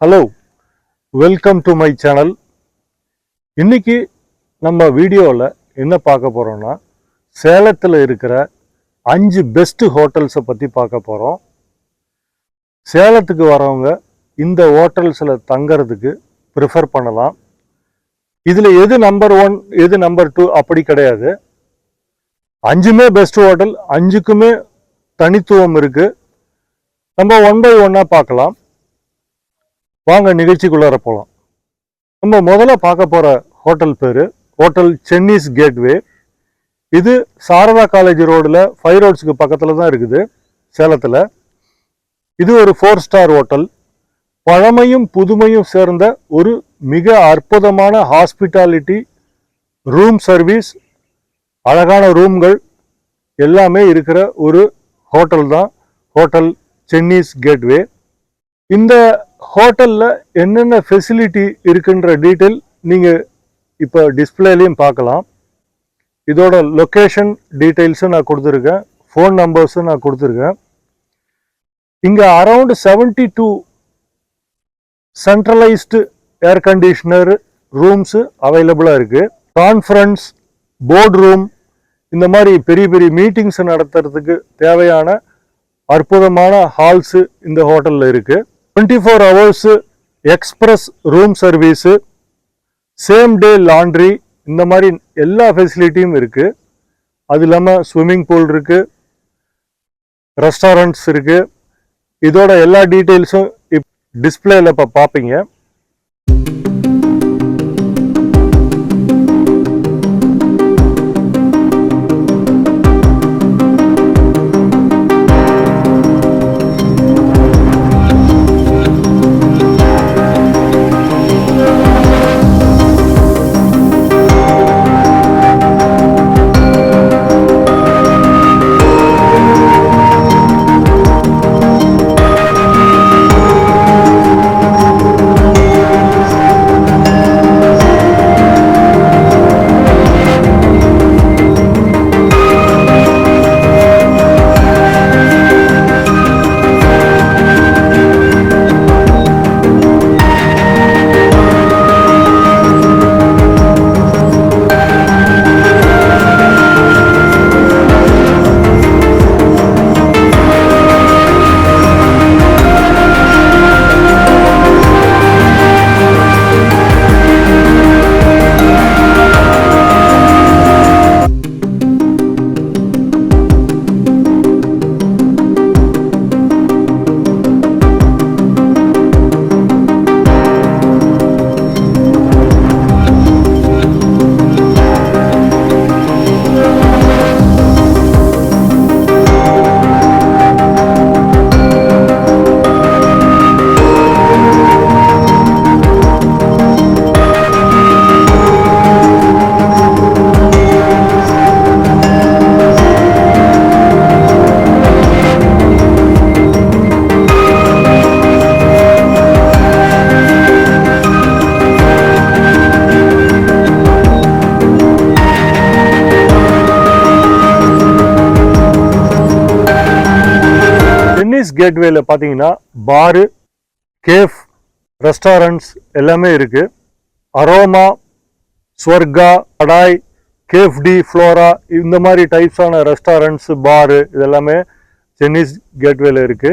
Hello welcome to my channel இன்னைக்கு நம்ம வீடியோவில் என்ன பார்க்க போகிறோம்னா சேலத்தில் இருக்கிற அஞ்சு பெஸ்ட்டு ஹோட்டல்ஸை பற்றி பார்க்க போகிறோம் சேலத்துக்கு வரவங்க இந்த ஹோட்டல்ஸில் தங்கறதுக்கு ப்ரிஃபர் பண்ணலாம். இதில் எது நம்பர் ஒன் எது நம்பர் டூ அப்படி கிடையாது. அஞ்சுமே பெஸ்ட் ஹோட்டல் அஞ்சுக்குமே தனித்துவம் இருக்குது நம்ம ஒன் பை ஒன்னாக பார்க்கலாம். வாங்க நிகழ்ச்சிக்குள்ளார போகலாம் நம்ம முதல்ல பார்க்க போகிற ஹோட்டல் பேர் ஹோட்டல் சென்னீஸ் கேட்வே. இது சாரதா காலேஜ் ரோடில் ஃபைவ் ரோட்ஸுக்கு பக்கத்தில் தான் இருக்குது சேலத்தில். இது ஒரு ஃபோர் ஸ்டார் ஹோட்டல். பழமையும் புதுமையும் சேர்ந்த ஒரு மிக அற்புதமான ஹாஸ்பிட்டாலிட்டி ரூம் சர்வீஸ் அழகான ரூம்கள் எல்லாமே இருக்கிற ஒரு ஹோட்டல் தான் ஹோட்டல் சென்னீஸ் கேட்வே. இந்த ஹோட்டலில் என்னென்ன ஃபெசிலிட்டி இருக்குன்ற டீட்டெயில் நீங்கள் இப்போ டிஸ்பிளேலையும் பார்க்கலாம். இதோட லொக்கேஷன் டீட்டெயில்ஸும் நான் கொடுத்துருக்கேன். ஃபோன் நம்பர்ஸும் நான் கொடுத்துருக்கேன். இங்கே around seventy two centralised air conditioner rooms அவைலபிளாக இருக்குது கான்ஃபரன்ஸ் போர்ட் ரூம் இந்த மாதிரி பெரிய பெரிய மீட்டிங்ஸ் நடத்துறதுக்கு தேவையான அற்புதமான ஹால்ஸு இந்த ஹோட்டலில் இருக்குது twenty four hours express room service same day laundry இந்த மாதிரி எல்லா ஃபெசிலிட்டியும் இருக்குது அது இல்லாமல் ஸ்விம்மிங் பூல் இருக்குது ரெஸ்டாரண்ட்ஸ் இருக்குது இதோட எல்லா டீட்டெயில்ஸும் இப் டிஸ்பிளேயில் இப்போ பார்ப்பீங்க கேட்வேல பார்த்தீங்கன்னா பாரு கேஃப் ரெஸ்டாரண்ட்ஸ் எல்லாமே இருக்கு. Aroma Swarga Kadai cafe de Flora இந்த மாதிரி டைப்ஸான ரெஸ்டாரண்ட்ஸ் பாரு இதெல்லாமே சென்னிஸ் கேட்வேல இருக்கு.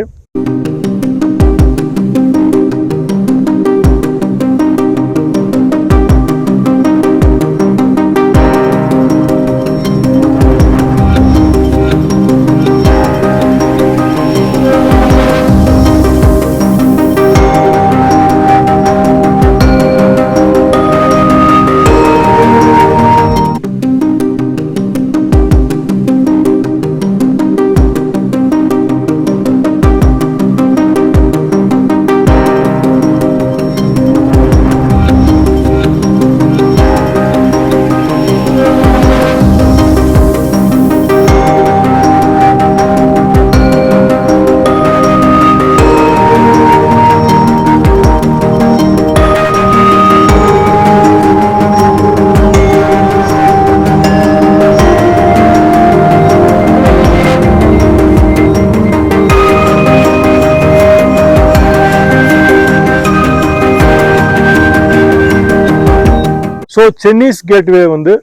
ஸோ சென்னிஸ் கேட்வே வந்து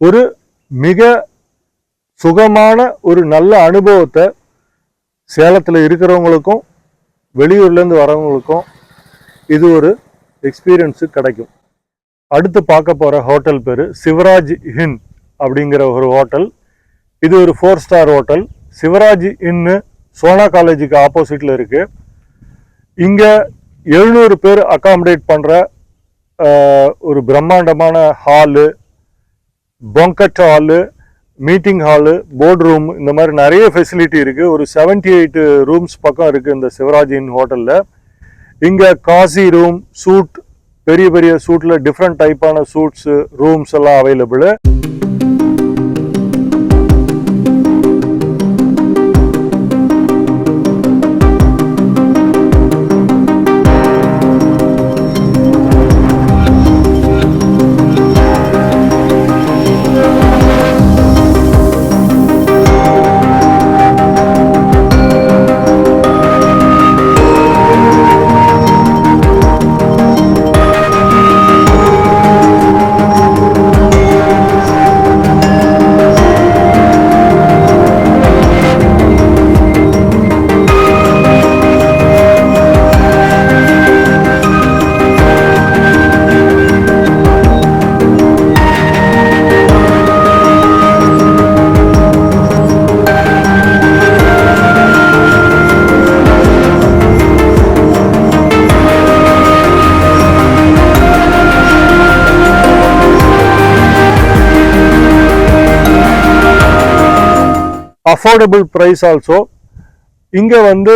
ஒரு மிக சுகமான ஒரு நல்ல அனுபவத்தை சேலத்தில் இருக்கிறவங்களுக்கும் வெளியூர்லேருந்து வரவங்களுக்கும் இது ஒரு எக்ஸ்பீரியன்ஸு கிடைக்கும். அடுத்து பார்க்க போகிற ஹோட்டல் பேர் சிவராஜ் ஹின் அப்படிங்கிற ஒரு ஹோட்டல் இது ஒரு ஃபோர் ஸ்டார் ஹோட்டல் சிவராஜ் இன்னு சோனா காலேஜுக்கு ஆப்போசிட்டில் இருக்குது இங்கே எழுநூறு பேர் அகாமடேட் பண்ணுற ஒரு பிரம்மாண்டமான hall banquet hall meeting hall board room இந்த மாதிரி நிறைய ஃபெசிலிட்டி இருக்குது ஒரு செவன்டி எயிட் ரூம்ஸ் பக்கம் இருக்குது இந்த சிவராஜின் ஹோட்டலில். இங்கே காசி ரூம் சூட் பெரிய பெரிய சூட்டில் டிஃப்ரெண்ட் டைப்பான சூட்ஸு ரூம்ஸ் எல்லாம் அவைலபிளு அஃபோர்டபுள் ப்ரைஸ் ஆல்சோ இங்கே வந்து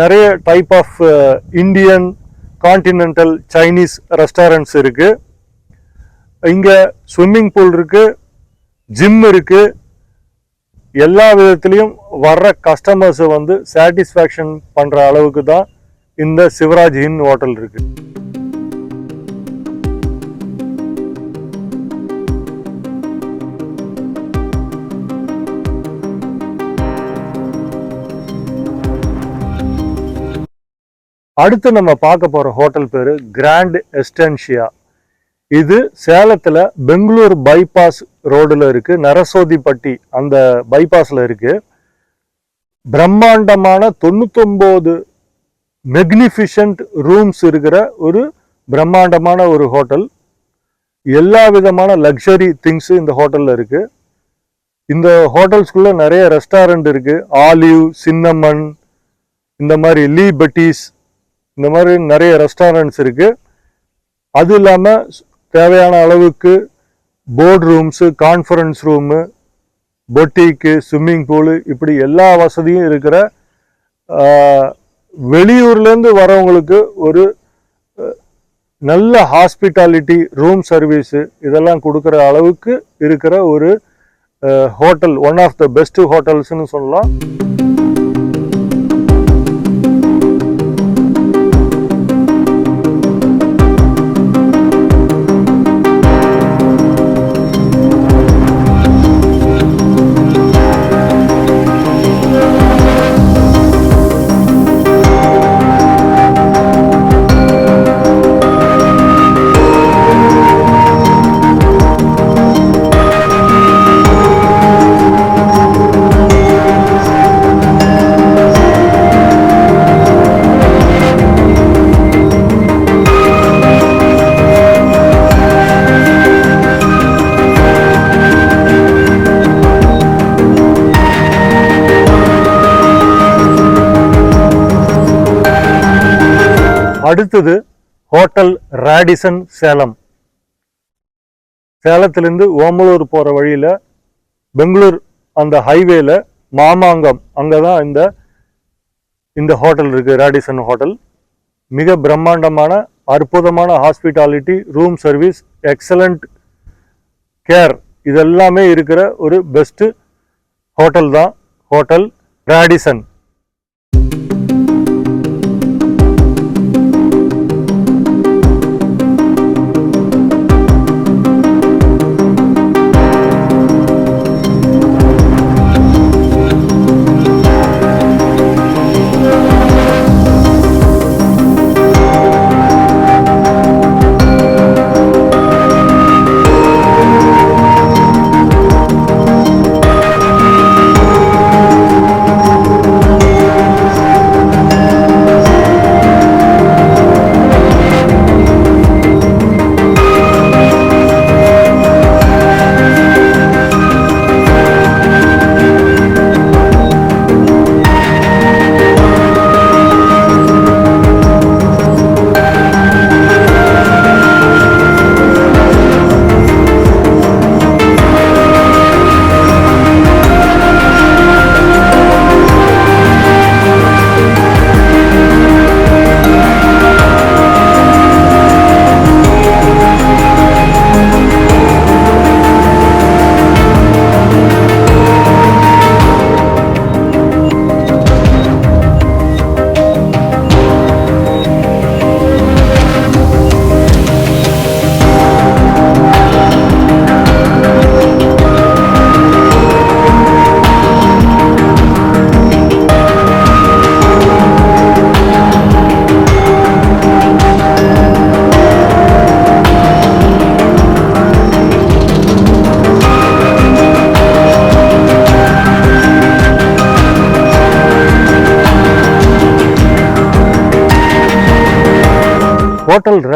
நிறைய type of Indian continental Chinese restaurants இருக்கு. இங்கே ஸ்விம்மிங் பூல் இருக்கு ஜிம் இருக்கு. எல்லா விதத்துலேயும் வர்ற கஸ்டமர்ஸை வந்து சாட்டிஸ்ஃபேக்ஷன் பண்ணுற அளவுக்கு தான் இந்த சிவராஜ் ஹின் ஹோட்டல் இருக்குது அடுத்து நம்ம பார்க்க போற ஹோட்டல் பேரு கிராண்ட் எஸ்டென்ஷியா இது சேலத்துல பெங்களூர் பைபாஸ் ரோடுல இருக்கு. நரசோதிப்பட்டி அந்த பைபாஸ்ல இருக்கு. பிரம்மாண்டமான தொண்ணூத்தொன்பது மெக்னிஃபிஷண்ட் ரூம்ஸ் இருக்கிற ஒரு பிரம்மாண்டமான ஒரு ஹோட்டல். எல்லா விதமான லக்ஸரி திங்ஸ் இந்த ஹோட்டல்ல இருக்கு. இந்த ஹோட்டல்ஸ்குள்ள நிறைய ரெஸ்டாரண்ட் இருக்கு. ஆலிவ் சின்னமன் இந்த மாதிரி லீ பெட்டிஸ் இந்த மாதிரி நிறைய ரெஸ்டாரண்ட்ஸ் இருக்குது அது இல்லாமல் தேவையான அளவுக்கு board rooms conference room boutique swimming pool இப்படி எல்லா வசதியும் இருக்கிற வெளியூர்லேருந்து வரவங்களுக்கு ஒரு நல்ல ஹாஸ்பிட்டாலிட்டி ரூம் சர்வீஸு இதெல்லாம் கொடுக்குற அளவுக்கு இருக்கிற ஒரு hotel one of the best ஹோட்டல்ஸ்னு சொல்லலாம். அடுத்தது ஹோட்டல் ராடிசன் சேலம். சேலத்திலிருந்து ஓமலூர் போற வழியில பெங்களூர் அந்த ஹைவேல மாமாங்கம். அங்கதான் இந்த இந்த ஹோட்டல் இருக்கு ராடிசன் ஹோட்டல். மிக பிரம்மாண்டமான அற்புதமான hospitality room service excellent care இதெல்லாமே இருக்கிற ஒரு பெஸ்ட் ஹோட்டல் தான் ஹோட்டல் ராடிசன்.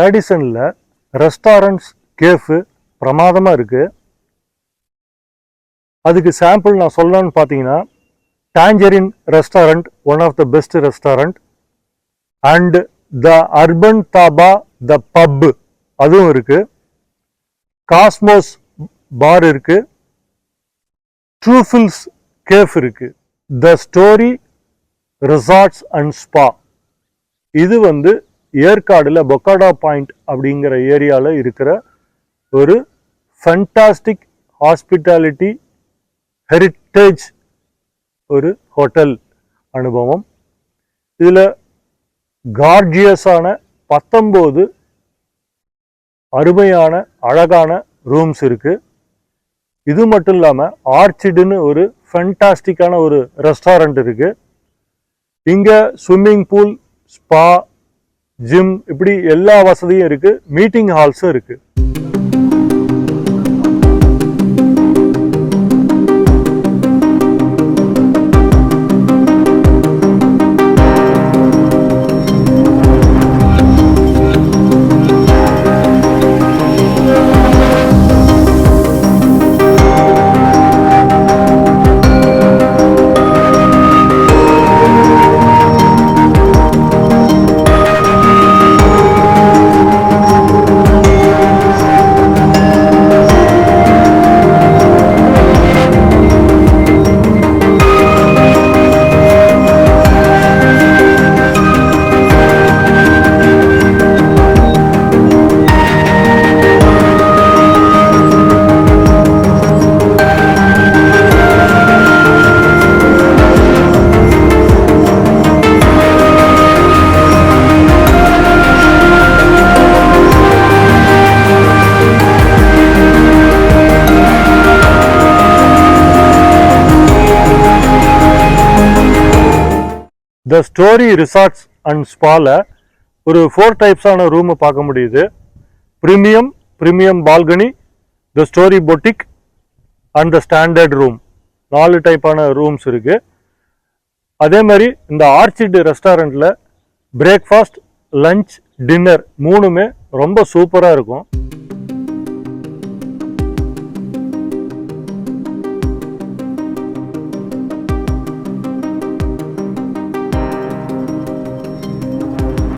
ஹோட்டல் ரேடிசனில் ரெஸ்டாரண்ட்ஸ் கேஃபு பிரமாதமாக இருக்குது அதுக்கு சாம்பிள் நான் சொல்லணும்னு பார்த்தீங்கன்னா Tangerine restaurant one of the best restaurant and the urban dhaba the pub அதுவும் இருக்கு. காஸ்மோஸ் பார் இருக்கு. ட்ரூஃபில்ஸ் கேஃப் இருக்கு. The story resorts and spa இது வந்து ஏற்காடில் பொக்காடா பாயிண்ட் அப்படிங்கிற ஏரியாவில் இருக்கிற ஒரு ஃபண்டாஸ்டிக் ஹாஸ்பிட்டாலிட்டி ஹெரிட்டேஜ் ஒரு ஹோட்டல் அனுபவம். இதில் கார்ஜியஸான பத்தொம்போது அருமையான அழகான ரூம்ஸ் இருக்குது இது மட்டும் இல்லாமல் ஆர்ச்சிடுன்னு ஒரு ஃபென்டாஸ்டிக்கான ஒரு ரெஸ்டாரண்ட் இருக்குது இங்கே ஸ்விம்மிங் பூல் ஸ்பா ஜிம் இப்படி எல்லா வசதியும் இருக்கு. மீட்டிங் ஹால்ஸும் இருக்கு. த ஸ்டோரி ரிசார்ட்ஸ் அண்ட் ஸ்பால ஒரு ஃபோர் டைப்ஸான ரூமை பார்க்க முடியுது. Premium premium balcony the story boutique and the standard room நாலு டைப்பான ரூம்ஸ் இருக்குது அதே மாதிரி இந்த ஆர்ச்சிட் ரெஸ்டாரண்ட்டில் பிரேக்ஃபாஸ்ட் லஞ்ச் டின்னர் மூணுமே ரொம்ப சூப்பராக இருக்கும்.